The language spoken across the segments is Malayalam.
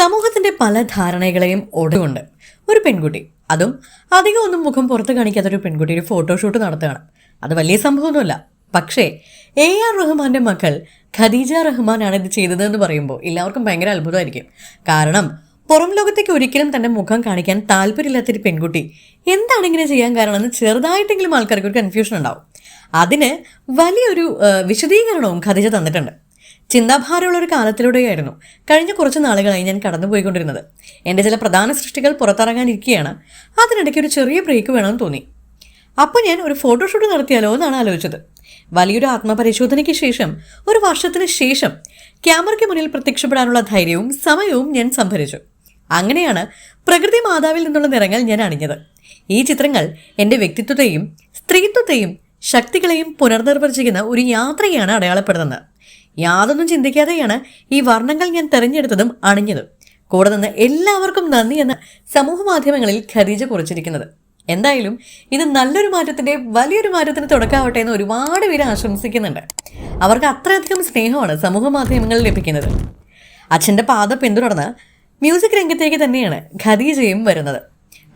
സമൂഹത്തിന്റെ പല ധാരണകളെയും ഒടുകൊണ്ട് ഒരു പെൺകുട്ടി. അതും അധികം ഒന്നും മുഖം പുറത്ത് കാണിക്കാത്ത ഒരു പെൺകുട്ടി ഒരു ഫോട്ടോഷൂട്ട് നടത്തുകയാണ്. അത് വലിയ സംഭവമൊന്നുമല്ല. പക്ഷേ എ ആർ റഹ്മാന്റെ മക്കൾ ഖദീജ റഹ്മാനാണ് ഇത് ചെയ്തതെന്ന് പറയുമ്പോൾ എല്ലാവർക്കും ഭയങ്കര അത്ഭുതമായിരിക്കും. കാരണം പുറം ലോകത്തേക്ക് ഒരിക്കലും തന്റെ മുഖം കാണിക്കാൻ താല്പര്യമില്ലാത്തൊരു പെൺകുട്ടി എന്താണ് ഇങ്ങനെ ചെയ്യാൻ കാരണം എന്ന് ചെറുതായിട്ടെങ്കിലും ആൾക്കാർക്ക് ഒരു കൺഫ്യൂഷൻ ഉണ്ടാവും. അതിന് വലിയൊരു വിശദീകരണവും ഖദീജ തന്നിട്ടുണ്ട്. ചിന്താഭാരമുള്ള ഒരു കാലത്തിലൂടെയായിരുന്നു കഴിഞ്ഞ കുറച്ച് നാളുകളായി ഞാൻ കടന്നുപോയിക്കൊണ്ടിരുന്നത്. എന്റെ ചില പ്രധാന സൃഷ്ടികൾ പുറത്തിറങ്ങാനിരിക്കുകയാണ് അതിനിടയ്ക്ക് ഒരു ചെറിയ ബ്രേക്ക് വേണമെന്ന് തോന്നി. അപ്പോൾ ഞാൻ ഒരു ഫോട്ടോഷൂട്ട് നടത്തിയാലോ എന്നാണ് ആലോചിച്ചത്. വലിയൊരു ആത്മപരിശോധനയ്ക്ക് ശേഷം ഒരു വർഷത്തിന് ശേഷം ക്യാമറയ്ക്ക് മുന്നിൽ പ്രത്യക്ഷപ്പെടാനുള്ള ധൈര്യവും സമയവും ഞാൻ സംഭരിച്ചു. അങ്ങനെയാണ് പ്രകൃതി മാതാവിൽ നിന്നുള്ള നിറങ്ങൾ ഞാൻ അണിഞ്ഞത്. ഈ ചിത്രങ്ങൾ എന്റെ വ്യക്തിത്വത്തെയും സ്ത്രീത്വത്തെയും ശക്തികളെയും പുനർനിർവചിക്കുന്ന ഒരു യാത്രയാണ് അടയാളപ്പെടുത്തുന്നത്. യാതൊന്നും ചിന്തിക്കാതെയാണ് ഈ വർണങ്ങൾ ഞാൻ തെരഞ്ഞെടുത്തതും അണിഞ്ഞതും. കൂടെ നിന്ന് എല്ലാവർക്കും നന്ദി എന്ന് സമൂഹ മാധ്യമങ്ങളിൽ ഖദീജ കുറിച്ചിരിക്കുന്നത്. എന്തായാലും ഇത് നല്ലൊരു മാറ്റത്തിന്റെ വലിയൊരു മാറ്റത്തിന് തുടക്കാവട്ടെ എന്ന് ഒരുപാട് പേര് ആശംസിക്കുന്നുണ്ട്. അവർക്ക് അത്രയധികം സ്നേഹമാണ് സമൂഹ മാധ്യമങ്ങളിൽ ലഭിക്കുന്നത്. അച്ഛന്റെ പാത പിന്തുടർന്ന് മ്യൂസിക് രംഗത്തേക്ക് തന്നെയാണ് ഖദീജയും വരുന്നത്.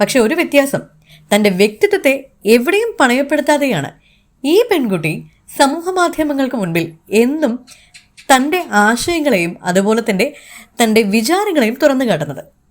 പക്ഷെ ഒരു വ്യത്യാസം തന്റെ വ്യക്തിത്വത്തെ എവിടെയും പണയപ്പെടുത്താതെയാണ് ഈ പെൺകുട്ടി സമൂഹ മാധ്യമങ്ങൾക്ക് മുൻപിൽ എന്നും തന്റെ ആശയങ്ങളെയും അതുപോലെ തന്നെ തന്റെ വിചാരങ്ങളെയും തുറന്നു കാട്ടുന്നത്.